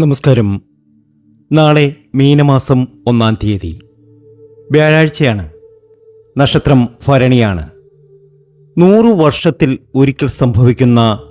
നമസ്കാരം. നാളെ മീനമാസം ഒന്നാം തീയതി. വ്യാഴാഴ്ചയാണ്. നക്ഷത്രം ഭരണിയാണ്. നൂറു വർഷത്തിൽ ഒരിക്കൽ സംഭവിക്കുന്ന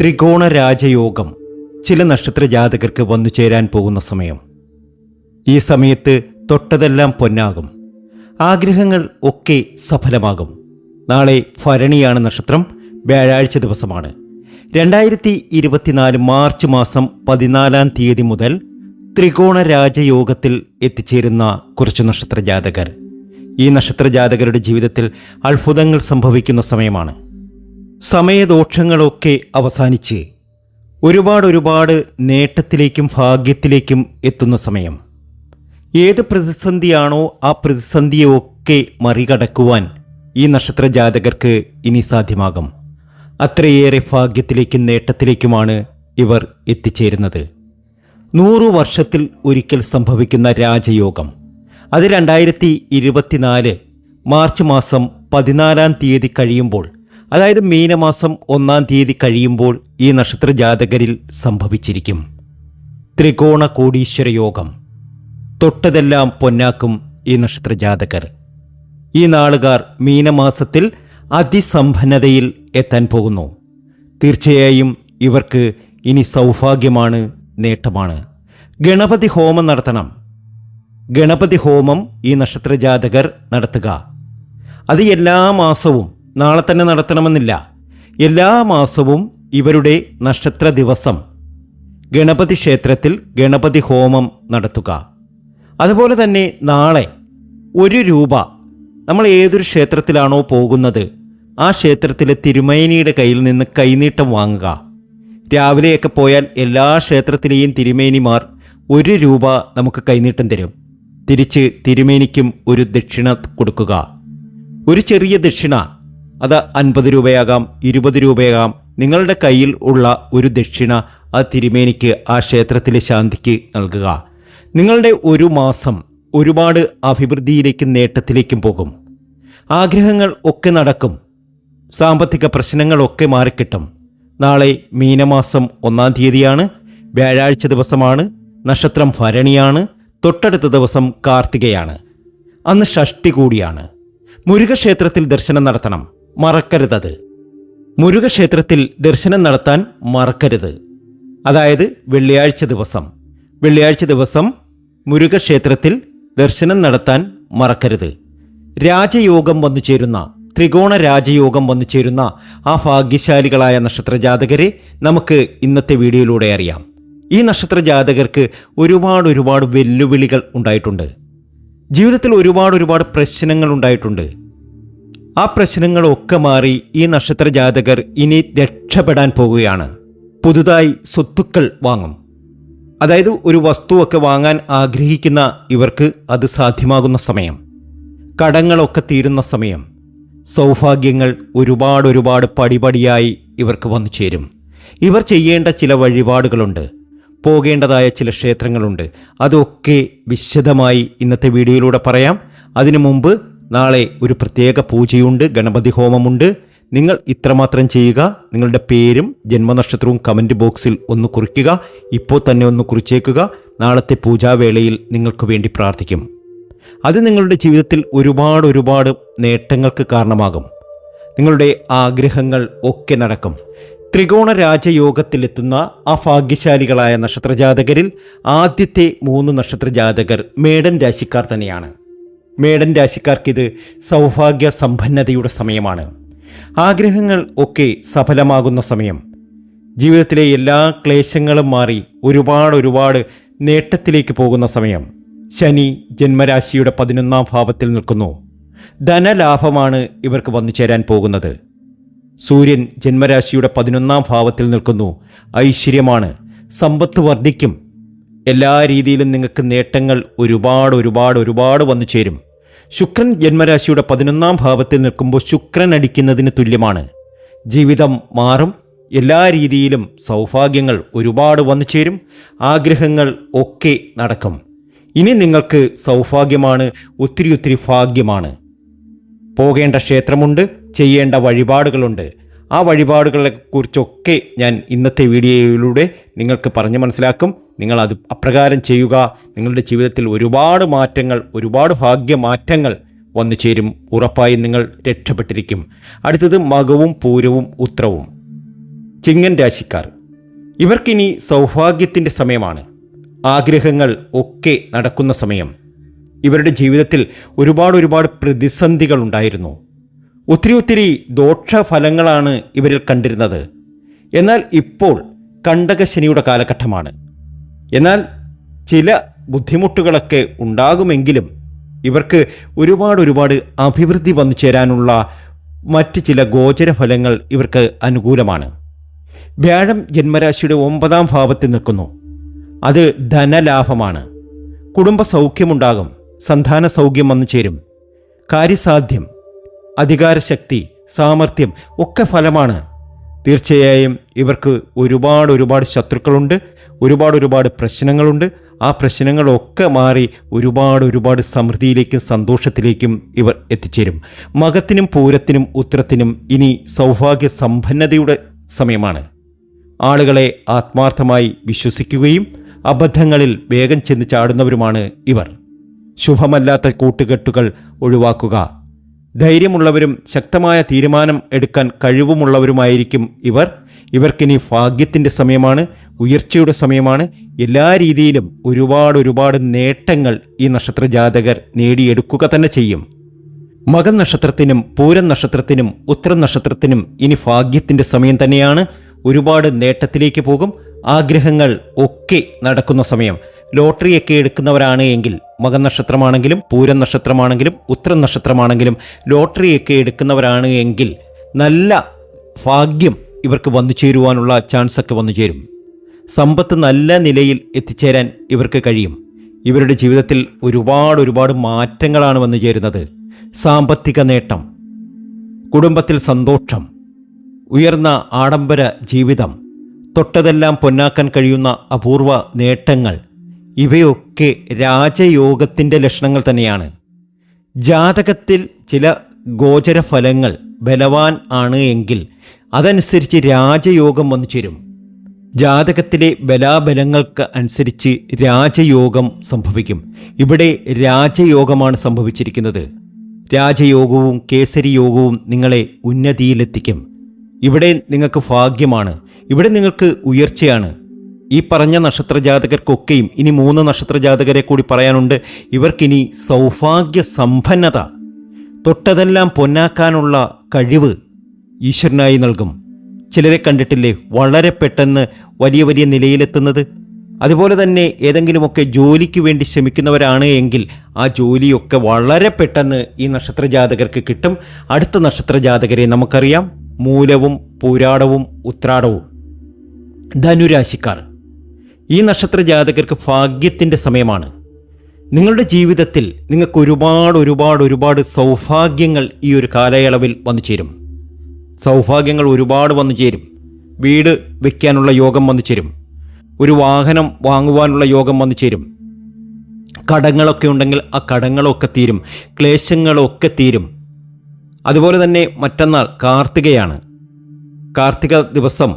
ത്രികോണ രാജയോഗം ചില നക്ഷത്ര ജാതകർക്ക് വന്നു ചേരാൻ പോകുന്ന സമയം. ഈ സമയത്ത് തൊട്ടതെല്ലാം പൊന്നാകും. ആഗ്രഹങ്ങൾ ഒക്കെ സഫലമാകും. നാളെ ഭരണിയാണ് നക്ഷത്രം. വ്യാഴാഴ്ച ദിവസമാണ്. രണ്ടായിരത്തി ഇരുപത്തിനാല് മാർച്ച് മാസം പതിനാലാം തീയതി മുതൽ ത്രികോണ രാജയോഗത്തിൽ എത്തിച്ചേരുന്ന കുറച്ച് നക്ഷത്ര ജാതകർ. ഈ നക്ഷത്ര ജാതകരുടെ ജീവിതത്തിൽ അത്ഭുതങ്ങൾ സംഭവിക്കുന്ന സമയമാണ്. സമയദോഷങ്ങളൊക്കെ അവസാനിച്ച് ഒരുപാട് ഒരുപാട് നേട്ടത്തിലേക്കും ഭാഗ്യത്തിലേക്കും എത്തുന്ന സമയം. ഏത് പ്രതിസന്ധിയാണോ ആ പ്രതിസന്ധിയൊക്കെ മറികടക്കുവാൻ ഈ നക്ഷത്ര ജാതകർക്ക് ഇനി സാധ്യമാകും. അത്രയേറെ ഭാഗ്യത്തിലേക്കും നേട്ടത്തിലേക്കുമാണ് ഇവർ എത്തിച്ചേരുന്നത്. നൂറു വർഷത്തിൽ ഒരിക്കൽ സംഭവിക്കുന്ന രാജയോഗം. അത് രണ്ടായിരത്തി ഇരുപത്തിനാല് മാർച്ച് മാസം പതിനാലാം തീയതി കഴിയുമ്പോൾ അതായത് മീനമാസം ഒന്നാം തീയതി കഴിയുമ്പോൾ ഈ നക്ഷത്ര ജാതകരിൽ സംഭവിച്ചിരിക്കും. ത്രികോണ കോടീശ്വര യോഗം തൊട്ടതെല്ലാം പൊന്നാക്കും ഈ നക്ഷത്ര ജാതകർ ഈ നാളുകാർ മീനമാസത്തിൽ അതിസമ്പന്നതയിൽ എത്താൻ പോകുന്നു. തീർച്ചയായും ഇവർക്ക് ഇനി സൗഭാഗ്യമാണ് നേട്ടമാണ്. ഗണപതി ഹോമം നടത്തണം. ഗണപതി ഹോമം ഈ നക്ഷത്ര ജാതകർ നടത്തുക. അത് എല്ലാ മാസവും നാളെ തന്നെ നടത്തണമെന്നില്ല. എല്ലാ മാസവും ഇവരുടെ നക്ഷത്ര ദിവസം. ഗണപതി ക്ഷേത്രത്തിൽ ഗണപതി ഹോമം നടത്തുക. അതുപോലെ തന്നെ നാളെ ഒരു രൂപ നമ്മൾ ഏതൊരു ക്ഷേത്രത്തിലാണോ പോകുന്നത് ആ ക്ഷേത്രത്തിലെ തിരുമേനിയുടെ കയ്യിൽ നിന്ന് കൈനീട്ടം വാങ്ങുക. രാവിലെയൊക്കെ പോയാൽ എല്ലാ ക്ഷേത്രത്തിലെയും തിരുമേനിമാർ ഒരു രൂപ നമുക്ക് കൈനീട്ടം തരും. തിരിച്ച് തിരുമേനിക്കും ഒരു ദക്ഷിണ കൊടുക്കുക. ഒരു ചെറിയ ദക്ഷിണ അത് അൻപത് രൂപയാകാം ഇരുപത് രൂപയാകാം നിങ്ങളുടെ കയ്യിൽ ഉള്ള ഒരു ദക്ഷിണ ആ തിരുമേനിക്ക് ആ ക്ഷേത്രത്തിലെ ശാന്തിക്ക് നൽകുക. നിങ്ങളുടെ ഒരു മാസം ഒരുപാട് അഭിവൃദ്ധിയിലേക്കും നേട്ടത്തിലേക്കും പോകും. ആഗ്രഹങ്ങൾ ഒക്കെ നടക്കും. സാമ്പത്തിക പ്രശ്നങ്ങളൊക്കെ മാറിക്കിട്ടും. നാളെ മീനമാസം ഒന്നാം തീയതിയാണ്. വ്യാഴാഴ്ച ദിവസമാണ്. നക്ഷത്രം ഭരണിയാണ്. തൊട്ടടുത്ത ദിവസം കാർത്തികയാണ്. അന്ന് ഷഷ്ടി കൂടിയാണ്. മുരുകക്ഷേത്രത്തിൽ ദർശനം നടത്തണം. മറക്കരുതത് മുരുകക്ഷേത്രത്തിൽ ദർശനം നടത്താൻ മറക്കരുത്. അതായത് വെള്ളിയാഴ്ച ദിവസം. വെള്ളിയാഴ്ച ദിവസം മുരുകക്ഷേത്രത്തിൽ ദർശനം നടത്താൻ മറക്കരുത്. രാജയോഗം വന്നു ചേരുന്ന ത്രികോണ രാജയോഗം വന്നു ചേരുന്ന ആ ഭാഗ്യശാലികളായ നക്ഷത്ര ജാതകരെ നമുക്ക് ഇന്നത്തെ വീഡിയോയിലൂടെ അറിയാം. ഈ നക്ഷത്ര ജാതകർക്ക് ഒരുപാട് ഒരുപാട് വെല്ലുവിളികൾ ഉണ്ടായിട്ടുണ്ട്. ജീവിതത്തിൽ ഒരുപാട് ഒരുപാട് പ്രശ്നങ്ങൾ ഉണ്ടായിട്ടുണ്ട്. ആ പ്രശ്നങ്ങളൊക്കെ മാറി ഈ നക്ഷത്ര ജാതകർ ഇനി രക്ഷപ്പെടാൻ പോവുകയാണ്. പുതുതായി സ്വത്തുക്കൾ വാങ്ങും. അതായത് ഒരു വസ്തുവൊക്കെ വാങ്ങാൻ ആഗ്രഹിക്കുന്ന ഇവർക്ക് അത് സാധ്യമാകുന്ന സമയം. കടങ്ങളൊക്കെ തീരുന്ന സമയം. സൗഭാഗ്യങ്ങൾ ഒരുപാട് ഒരുപാട് പടിപടിയായി ഇവർക്ക് വന്നു ചേരും. ഇവർ ചെയ്യേണ്ട ചില വഴിപാടുകളുണ്ട്. പോകേണ്ടതായ ചില ക്ഷേത്രങ്ങളുണ്ട്. അതൊക്കെ വിശദമായി ഇന്നത്തെ വീഡിയോയിലൂടെ പറയാം. അതിനു മുമ്പ് നാളെ ഒരു പ്രത്യേക പൂജയുണ്ട് ഗണപതി ഹോമമുണ്ട് നിങ്ങൾ ഇത്രമാത്രം ചെയ്യുക നിങ്ങളുടെ പേരും ജന്മനക്ഷത്രവും കമന്റ് ബോക്സിൽ ഒന്ന് കുറിക്കുക ഇപ്പോൾ തന്നെ ഒന്ന് കുറിച്ചേക്കുക. നാളത്തെ പൂജാവേളയിൽ നിങ്ങൾക്ക് വേണ്ടി പ്രാർത്ഥിക്കും. അത് നിങ്ങളുടെ ജീവിതത്തിൽ ഒരുപാട് ഒരുപാട് നേട്ടങ്ങൾക്ക് കാരണമാകും. നിങ്ങളുടെ ആഗ്രഹങ്ങൾ ഒക്കെ നടക്കും. ത്രികോണ രാജയോഗത്തിലെത്തുന്ന അഭാഗ്യശാലികളായ ഭാഗ്യശാലികളായ നക്ഷത്രജാതകരിൽ ആദ്യത്തെ മൂന്ന് നക്ഷത്രജാതകർ മേടൻ രാശിക്കാർ തന്നെയാണ്. മേടൻ രാശിക്കാർക്കിത് സൗഭാഗ്യ സമ്പന്നതയുടെ സമയമാണ്. ആഗ്രഹങ്ങൾ ഒക്കെ സഫലമാകുന്ന സമയം. ജീവിതത്തിലെ എല്ലാ ക്ലേശങ്ങളും മാറി ഒരുപാട് ഒരുപാട് നേട്ടത്തിലേക്ക് പോകുന്ന സമയം. ശനി ജന്മരാശിയുടെ പതിനൊന്നാം ഭാവത്തിൽ നിൽക്കുന്നു. ധനലാഭമാണ് ഇവർക്ക് വന്നു ചേരാൻ പോകുന്നത്. സൂര്യൻ ജന്മരാശിയുടെ പതിനൊന്നാം ഭാവത്തിൽ നിൽക്കുന്നു. ഐശ്വര്യമാണ് സമ്പത്ത് വർദ്ധിക്കും. എല്ലാ രീതിയിലും നിങ്ങൾക്ക് നേട്ടങ്ങൾ ഒരുപാട് ഒരുപാട് ഒരുപാട് വന്നു ചേരും. ശുക്രൻ ജന്മരാശിയുടെ പതിനൊന്നാം ഭാവത്തിൽ നിൽക്കുമ്പോൾ ശുക്രൻ അടിക്കുന്നതിന് തുല്യമാണ്. ജീവിതം മാറും. എല്ലാ രീതിയിലും സൗഭാഗ്യങ്ങൾ ഒരുപാട് വന്നു ചേരും. ആഗ്രഹങ്ങൾ ഒക്കെ നടക്കും. ഇനി നിങ്ങൾക്ക് സൗഭാഗ്യമാണ് ഒത്തിരി ഒത്തിരി ഭാഗ്യമാണ്. പോകേണ്ട ക്ഷേത്രമുണ്ട് ചെയ്യേണ്ട വഴിപാടുകളുണ്ട്. ആ വഴിപാടുകളെ കുറിച്ചൊക്കെ ഞാൻ ഇന്നത്തെ വീഡിയോയിലൂടെ നിങ്ങൾക്ക് പറഞ്ഞു മനസ്സിലാക്കും. നിങ്ങൾ അത് അപ്രകാരം ചെയ്യുക. നിങ്ങളുടെ ജീവിതത്തിൽ ഒരുപാട് മാറ്റങ്ങൾ ഒരുപാട് ഭാഗ്യമാറ്റങ്ങൾ വന്നു ചേരും. ഉറപ്പായും നിങ്ങൾ രക്ഷപ്പെട്ടിരിക്കും. അടുത്തത് മകവും പൂരവും ഉത്രവും. ചിങ്ങൻ രാശിക്കാർ. ഇവർക്കിനി സൗഭാഗ്യത്തിന്റെ സമയമാണ്. ആഗ്രഹങ്ങൾ ഒക്കെ നടക്കുന്ന സമയം. ഇവരുടെ ജീവിതത്തിൽ ഒരുപാട് ഒരുപാട് പ്രതിസന്ധികൾ ഉണ്ടായിരുന്നു. ഒത്തിരി ഒത്തിരി ദോഷഫലങ്ങളാണ് ഇവരിൽ കണ്ടിരുന്നത്. എന്നാൽ ഇപ്പോൾ കണ്ടകശനിയുടെ കാലഘട്ടമാണ്. എന്നാൽ ചില ബുദ്ധിമുട്ടുകളൊക്കെ ഉണ്ടാകുമെങ്കിലും ഇവർക്ക് ഒരുപാട് ഒരുപാട് അഭിവൃദ്ധി വന്നു ചേരാനുള്ള മറ്റ് ചില ഗോചരഫലങ്ങൾ ഇവർക്ക് അനുകൂലമാണ്. വ്യാഴം ജന്മരാശിയുടെ ഒമ്പതാം ഭാവത്തിൽ നിൽക്കുന്നു. അത് ധനലാഭമാണ്. കുടുംബ സൗഖ്യമുണ്ടാകും സന്താന സൗഖ്യം വന്നു ചേരും. കാര്യസാധ്യം. അധികാരശക്തി സാമർഥ്യം ഒക്കെ ഫലമാണ്. തീർച്ചയായും ഇവർക്ക് ഒരുപാട് ഒരുപാട് ശത്രുക്കളുണ്ട് ഒരുപാട് ഒരുപാട് പ്രശ്നങ്ങളുണ്ട്. ആ പ്രശ്നങ്ങളൊക്കെ മാറി ഒരുപാട് ഒരുപാട് സമൃദ്ധിയിലേക്കും സന്തോഷത്തിലേക്കും ഇവർ എത്തിച്ചേരും. മകത്തിനും പൂരത്തിനും ഉത്തരത്തിനും ഇനി സൗഭാഗ്യ സമ്പന്നതയുടെ സമയമാണ്. ആളുകളെ ആത്മാർത്ഥമായി വിശ്വസിക്കുകയും അബദ്ധങ്ങളിൽ വേഗം ചെന്ന് ചാടുന്നവരുമാണ് ഇവർ. ശുഭമല്ലാത്ത കൂട്ടുകെട്ടുകൾ ഒഴിവാക്കുക. ധൈര്യമുള്ളവരും ശക്തമായ തീരുമാനം എടുക്കാൻ കഴിവുമുള്ളവരുമായിരിക്കും ഇവർ. ഇവർക്കിനി ഭാഗ്യത്തിന്റെ സമയമാണ് ഉയർച്ചയുടെ സമയമാണ്. എല്ലാ രീതിയിലും ഒരുപാട് ഒരുപാട് നേട്ടങ്ങൾ ഈ നക്ഷത്ര ജാതകർ നേടിയെടുക്കുക തന്നെ ചെയ്യും. മകൻ നക്ഷത്രത്തിനും പൂരം നക്ഷത്രത്തിനും ഉത്തരം നക്ഷത്രത്തിനും ഇനി ഭാഗ്യത്തിന്റെ സമയം തന്നെയാണ്. ഒരുപാട് നേട്ടത്തിലേക്ക് പോകും. ആഗ്രഹങ്ങൾ ഒക്കെ നടക്കുന്ന സമയം. ലോട്ടറിയൊക്കെ എടുക്കുന്നവരാണ് എങ്കിൽ മകൻ നക്ഷത്രമാണെങ്കിലും പൂരം നക്ഷത്രമാണെങ്കിലും ഉത്തരം നക്ഷത്രമാണെങ്കിലും ലോട്ടറിയൊക്കെ എടുക്കുന്നവരാണ് എങ്കിൽ നല്ല ഭാഗ്യം ഇവർക്ക് വന്നു ചേരുവാനുള്ള ചാൻസൊക്കെ വന്നു ചേരും. സമ്പത്ത് നല്ല നിലയിൽ എത്തിച്ചേരാൻ ഇവർക്ക് കഴിയും. ഇവരുടെ ജീവിതത്തിൽ ഒരുപാട് ഒരുപാട് മാറ്റങ്ങളാണ് വന്നു ചേരുന്നത്. സാമ്പത്തിക നേട്ടം കുടുംബത്തിൽ സന്തോഷം ഉയർന്ന ആഡംബര ജീവിതം തൊട്ടതെല്ലാം പൊന്നാക്കാൻ കഴിയുന്ന അപൂർവ നേട്ടങ്ങൾ ഇവയൊക്കെ രാജയോഗത്തിന്റെ ലക്ഷണങ്ങൾ തന്നെയാണ്. ജാതകത്തിൽ ചില ഗോചര ഫലങ്ങൾ ബലവാൻ ആണ് എങ്കിൽ അതനുസരിച്ച് രാജയോഗം വന്നു ചേരും. ജാതകത്തിലെ ബലാബലങ്ങൾക്ക് അനുസരിച്ച് രാജയോഗം സംഭവിക്കും. ഇവിടെ രാജയോഗമാണ് സംഭവിച്ചിരിക്കുന്നത്. രാജയോഗവും കേസരി യോഗവും നിങ്ങളെ ഉന്നതിയിലെത്തിക്കും. ഇവിടെ നിങ്ങൾക്ക് ഭാഗ്യമാണ്. ഇവിടെ നിങ്ങൾക്ക് ഉയർച്ചയാണ്. ഈ പറഞ്ഞ നക്ഷത്ര ജാതകർക്കൊക്കെയും ഇനി മൂന്ന് നക്ഷത്ര ജാതകരെ കൂടി പറയാനുണ്ട്. ഇവർക്കിനി സൗഭാഗ്യ സമ്പന്നത തൊട്ടതെല്ലാം പൊന്നാക്കാനുള്ള കഴിവ് ഈശ്വരനായി നൽകും. ചിലരെ കണ്ടിട്ടില്ലേ? വളരെ പെട്ടെന്ന് വലിയ വലിയ നിലയിലെത്തുന്നത്. അതുപോലെ തന്നെ ഏതെങ്കിലുമൊക്കെ ജോലിക്ക് വേണ്ടി ശ്രമിക്കുന്നവരാണ് എങ്കിൽ ആ ജോലിയൊക്കെ വളരെ പെട്ടെന്ന് ഈ നക്ഷത്ര ജാതകർക്ക് കിട്ടും. അടുത്ത നക്ഷത്ര ജാതകരെ നമുക്കറിയാം. മൂലവും പൂരാടവും ഉത്രാടവും. ധനുരാശിക്കാർ. ഈ നക്ഷത്ര ജാതകർക്ക് ഭാഗ്യത്തിന്റെ സമയമാണ്. നിങ്ങളുടെ ജീവിതത്തിൽ നിങ്ങൾക്ക് ഒരുപാട് ഒരുപാട് ഒരുപാട് സൗഭാഗ്യങ്ങൾ ഈ ഒരു കാലയളവിൽ വന്നു ചേരും. സൗഭാഗ്യങ്ങൾ ഒരുപാട് വന്നു ചേരും. വീട് വയ്ക്കാനുള്ള യോഗം വന്നു ചേരും. ഒരു വാഹനം വാങ്ങുവാനുള്ള യോഗം വന്നു ചേരും. കടങ്ങളൊക്കെ ഉണ്ടെങ്കിൽ ആ കടങ്ങളൊക്കെ തീരും. ക്ലേശങ്ങളൊക്കെ തീരും. അതുപോലെ തന്നെ മറ്റന്നാൾ കാർത്തികയാണ്. കാർത്തിക ദിവസം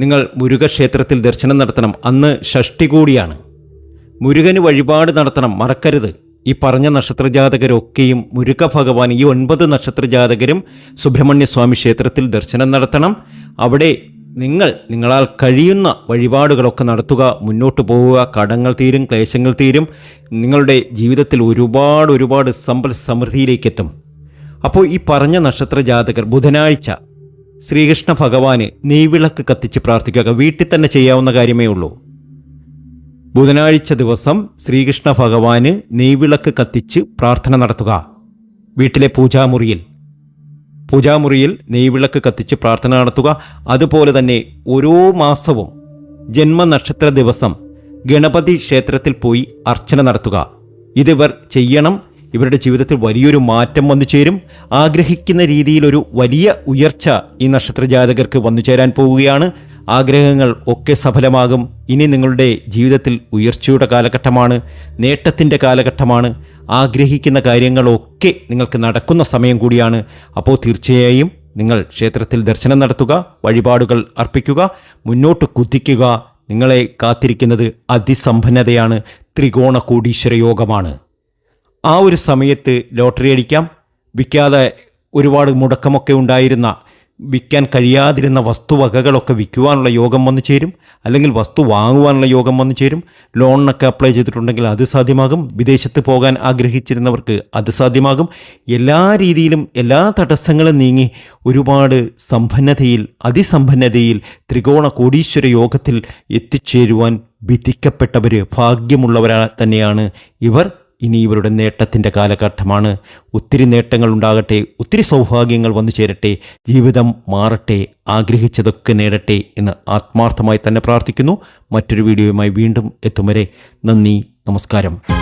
നിങ്ങൾ മുരുകക്ഷേത്രത്തിൽ ദർശനം നടത്തണം. അന്ന് ഷഷ്ടി കൂടിയാണ്. മുരുകന് വഴിപാട് നടത്തണം. മറക്കരുത്. ഈ പറഞ്ഞ നക്ഷത്രജാതകരൊക്കെയും മുരുക ഭഗവാൻ ഈ ഒൻപത് നക്ഷത്രജാതകരും സുബ്രഹ്മണ്യ സ്വാമി ക്ഷേത്രത്തിൽ ദർശനം നടത്തണം. അവിടെ നിങ്ങൾ നിങ്ങളാൽ കഴിയുന്ന വഴിപാടുകളൊക്കെ നടത്തുക. മുന്നോട്ട് പോവുക. കടങ്ങൾ തീരും ക്ലേശങ്ങൾ തീരും. നിങ്ങളുടെ ജീവിതത്തിൽ ഒരുപാട് ഒരുപാട് സമ്പൽ സമൃദ്ധിയിലേക്ക് എത്തും അപ്പോൾ ഈ പറഞ്ഞ നക്ഷത്ര ജാതകർ ബുധനാഴ്ച ശ്രീകൃഷ്ണ ഭഗവാന് നെയ്വിളക്ക് കത്തിച്ച് പ്രാർത്ഥിക്കുക വീട്ടിൽ തന്നെ ചെയ്യാവുന്ന കാര്യമേ ഉള്ളൂ. ബുധനാഴ്ച ദിവസം ശ്രീകൃഷ്ണ ഭഗവാന് നെയ്വിളക്ക് കത്തിച്ച് പ്രാർത്ഥന നടത്തുക. വീട്ടിലെ പൂജാമുറിയിൽ. പൂജാമുറിയിൽ നെയ്വിളക്ക് കത്തിച്ച് പ്രാർത്ഥന നടത്തുക. അതുപോലെ തന്നെ ഓരോ മാസവും ജന്മനക്ഷത്ര ദിവസം ഗണപതി ക്ഷേത്രത്തിൽ പോയി അർച്ചന നടത്തുക. ഇതിവർ ചെയ്യണം ഇവരുടെ ജീവിതത്തിൽ വലിയൊരു മാറ്റം വന്നു ചേരും. ആഗ്രഹിക്കുന്ന രീതിയിൽ ഒരു വലിയ ഉയർച്ച ഈ നക്ഷത്ര ജാതകർക്ക് വന്നു ചേരാൻ പോവുകയാണ്. ആഗ്രഹങ്ങൾ ഒക്കെ സഫലമാകും. ഇനി നിങ്ങളുടെ ജീവിതത്തിൽ ഉയർച്ചയുടെ കാലഘട്ടമാണ് നേട്ടത്തിന്റെ കാലഘട്ടമാണ്. ആഗ്രഹിക്കുന്ന കാര്യങ്ങളൊക്കെ നിങ്ങൾക്ക് നടക്കുന്ന സമയം കൂടിയാണ്. അപ്പോൾ തീർച്ചയായും നിങ്ങൾ ക്ഷേത്രത്തിൽ ദർശനം നടത്തുക വഴിപാടുകൾ അർപ്പിക്കുക മുന്നോട്ട് കുതിക്കുക. നിങ്ങളെ കാത്തിരിക്കുന്നത് അതിസമ്പന്നതയാണ് ത്രികോണ കോടീശ്വര യോഗമാണ്. ആ ഒരു സമയത്ത് ലോട്ടറി അടിക്കാം. വിൽക്കാതെ ഒരുപാട് മുടക്കമൊക്കെ ഉണ്ടായിരുന്ന വിൽക്കാൻ കഴിയാതിരുന്ന വസ്തുവകകളൊക്കെ വിൽക്കുവാനുള്ള യോഗം വന്നു ചേരും. അല്ലെങ്കിൽ വസ്തു വാങ്ങുവാനുള്ള യോഗം വന്നു ചേരും. ലോണിനൊക്കെ അപ്ലൈ ചെയ്തിട്ടുണ്ടെങ്കിൽ അത് സാധ്യമാകും. വിദേശത്ത് പോകാൻ ആഗ്രഹിച്ചിരുന്നവർക്ക് അത് സാധ്യമാകും. എല്ലാ രീതിയിലും എല്ലാ തടസ്സങ്ങളും നീങ്ങി ഒരുപാട് സമ്പന്നതയിൽ അതിസമ്പന്നതയിൽ ത്രികോണ കോടീശ്വര യോഗത്തിൽ എത്തിച്ചേരുവാൻ വിധിക്കപ്പെട്ടവർ ഭാഗ്യമുള്ളവരാ തന്നെയാണ് ഇവർ. ഇനി ഇവരുടെ നേട്ടത്തിന്റെ കാലഘട്ടമാണ്. ഒത്തിരി നേട്ടങ്ങൾ ഉണ്ടാകട്ടെ ഒത്തിരി സൗഭാഗ്യങ്ങൾ വന്നു ചേരട്ടെ ജീവിതം മാറട്ടെ ആഗ്രഹിച്ചതൊക്കെ നേടട്ടെ എന്ന് ആത്മാർത്ഥമായി തന്നെ പ്രാർത്ഥിക്കുന്നു. മറ്റൊരു വീഡിയോയുമായി വീണ്ടും എത്തും വരെ നന്ദി നമസ്കാരം.